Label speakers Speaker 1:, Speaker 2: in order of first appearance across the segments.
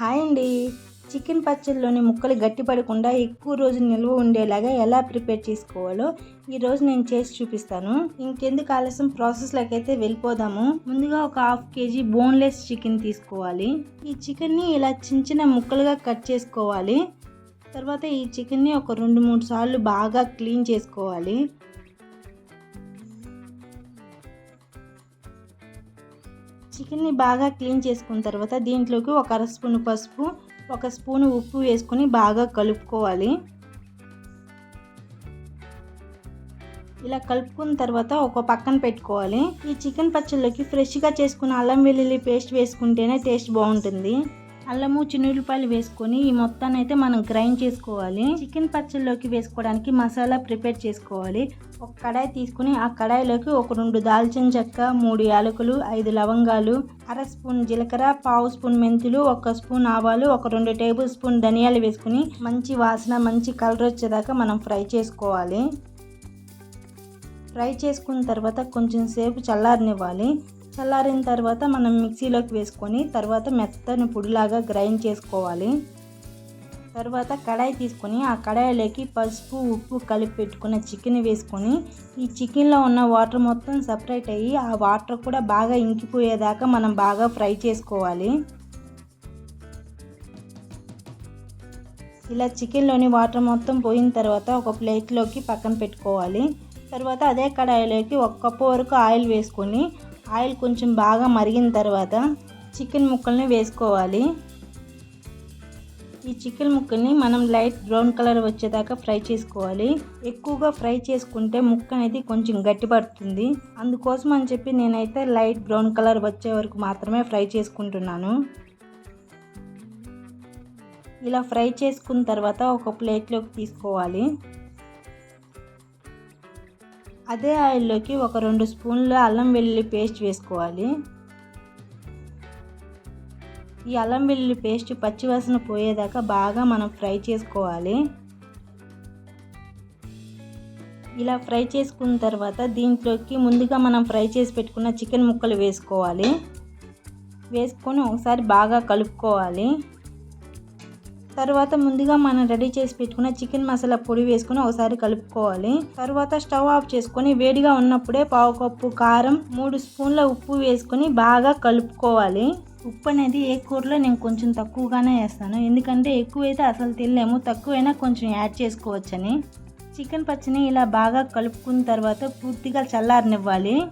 Speaker 1: Hi అండి. Chicken పచ్చడిలోని ముక్కలు గట్టిపడకుండా ఎక్కువ రోజు నిల్వ ఉండేలాగా ఎలా ప్రిపేర్ చేసుకోవాలో ఈరోజు నేను చేసి చూపిస్తాను. ఇంకెందుకు ఆలస్యం? ప్రాసెస్లోకి అయితే వెళ్ళిపోదాము. ముందుగా ఒక హాఫ్ కేజీ బోన్లెస్ చికెన్ తీసుకోవాలి. ఈ చికెన్ని ఇలా చిన్న చిన్న ముక్కలుగా కట్ చేసుకోవాలి. తర్వాత ఈ చికెన్ని ఒక రెండు మూడు సార్లు బాగా క్లీన్ చేసుకోవాలి. చికెన్ని బాగా క్లీన్ చేసుకున్న తర్వాత దీంట్లోకి ఒక అర స్పూన్ పసుపు ఒక స్పూన్ ఉప్పు వేసుకొని బాగా కలుపుకోవాలి. ఇలా కలుపుకున్న తర్వాత ఒక పక్కన పెట్టుకోవాలి. ఈ చికెన్ పచ్చళ్ళకి ఫ్రెష్గా చేసుకున్న అల్లం వెల్లుల్లి పేస్ట్ వేసుకుంటేనే టేస్ట్ బాగుంటుంది. అల్లము చిన్నుల్లిపాయలు వేసుకొని ఈ మొత్తాన్ని అయితే మనం గ్రైండ్ చేసుకోవాలి. చికెన్ పచ్చళ్ళలోకి వేసుకోవడానికి మసాలా ప్రిపేర్ చేసుకోవాలి. ఒక కడాయి తీసుకుని ఆ కడాయిలోకి ఒక రెండు దాల్చిన చెక్క మూడు యాలకులు ఐదు లవంగాలు అర స్పూన్ జీలకర్ర పావు స్పూన్ మెంతులు ఒక స్పూన్ ఆవాలు ఒక రెండు టేబుల్ స్పూన్ ధనియాలు వేసుకుని మంచి వాసన మంచి కలర్ వచ్చేదాకా మనం ఫ్రై చేసుకోవాలి. ఫ్రై చేసుకున్న తర్వాత కొంచెం సేపు చల్లారనివ్వాలి. చల్లారిన తర్వాత మనం మిక్సీలోకి వేసుకొని తర్వాత మెత్తని పొడిలాగా గ్రైండ్ చేసుకోవాలి. తర్వాత కడాయి తీసుకొని ఆ కడాయిలోకి పసుపు ఉప్పు కలిపి పెట్టుకున్న చికెన్ వేసుకొని ఈ చికెన్లో ఉన్న వాటర్ మొత్తం సపరేట్ అయ్యి ఆ వాటర్ కూడా బాగా ఇంకిపోయేదాకా మనం బాగా ఫ్రై చేసుకోవాలి. ఇలా చికెన్లోని వాటర్ మొత్తం పోయిన తర్వాత ఒక ప్లేట్లోకి పక్కన పెట్టుకోవాలి. తర్వాత అదే కడాయిలోకి ఒక కప్పు వరకు ఆయిల్ వేసుకొని ఆయిల్ కొంచెం బాగా మరిగిన తర్వాత చికెన్ ముక్కల్ని వేసుకోవాలి. ఈ చికెన్ ముక్కల్ని మనం లైట్ బ్రౌన్ కలర్ వచ్చేదాకా ఫ్రై చేసుకోవాలి. ఎక్కువగా ఫ్రై చేసుకుంటే ముక్క అనేది కొంచెం గట్టిపడుతుంది అందుకోసం అని చెప్పి నేనైతే లైట్ బ్రౌన్ కలర్ వచ్చే వరకు మాత్రమే ఫ్రై చేసుకుంటున్నాను. ఇలా ఫ్రై చేసుకున్న తర్వాత ఒక ప్లేట్లోకి తీసుకోవాలి. అదే ఆయిల్లోకి ఒక రెండు స్పూన్ల అల్లం వెల్లుల్లి పేస్ట్ వేసుకోవాలి. ఈ అల్లం వెల్లుల్లి పేస్ట్ పచ్చివాసన పోయేదాకా బాగా మనం ఫ్రై చేసుకోవాలి. ఇలా ఫ్రై చేసుకున్న తర్వాత దీంట్లోకి ముందుగా మనం ఫ్రై చేసి పెట్టుకున్న చికెన్ ముక్కలు వేసుకోవాలి. వేసుకొని ఒకసారి బాగా కలుపుకోవాలి. తర్వాత ముందుగా మనం రెడీ చేసి పెట్టుకున్న చికెన్ మసాలా పొడి వేసుకుని ఒకసారి కలుపుకోవాలి. తర్వాత స్టవ్ ఆఫ్ చేసుకొని వేడిగా ఉన్నప్పుడే పావు కప్పు కారం మూడు స్పూన్ల ఉప్పు వేసుకొని బాగా కలుపుకోవాలి. ఉప్పు అనేది ఏ కూరలో నేను కొంచెం తక్కువగానే వేస్తాను. ఎందుకంటే ఎక్కువైతే అసలు తినలేము. తక్కువైనా కొంచెం యాడ్ చేసుకోవచ్చని. చికెన్ పచ్చిని ఇలా బాగా కలుపుకున్న తర్వాత పూర్తిగా చల్లారనివ్వాలి.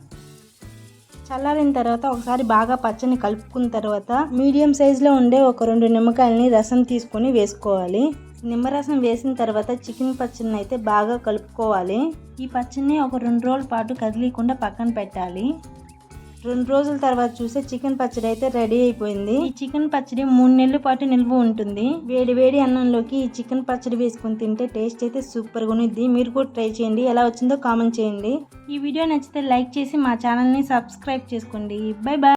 Speaker 1: చల్లారిన తర్వాత ఒకసారి బాగా పచ్చని కలుపుకున్న తర్వాత మీడియం సైజులో ఉండే ఒక రెండు నిమ్మకాయలని రసం తీసుకొని వేసుకోవాలి. నిమ్మరసం వేసిన తర్వాత చికెన్ పచ్చడిని అయితే బాగా కలుపుకోవాలి. ఈ పచ్చడిని ఒక రెండు రోజుల పాటు కదిలీకుండా పక్కన పెట్టాలి. రెండు రోజుల తర్వాత చూస్తే చికెన్ పచ్చడి అయితే రెడీ అయిపోయింది. ఈ చికెన్ పచ్చడి మూడు నెలల పాటు నిల్వ ఉంటుంది. వేడి వేడి అన్నంలోకి ఈ చికెన్ పచ్చడి వేసుకొని తింటే టేస్ట్ అయితే సూపర్గా ఉంది మీరు కూడా ట్రై చేయండి. ఎలా వచ్చిందో కామెంట్ చేయండి. ఈ వీడియో నచ్చితే లైక్ చేసి మా ఛానల్ని సబ్స్క్రైబ్ చేసుకోండి. Bye bye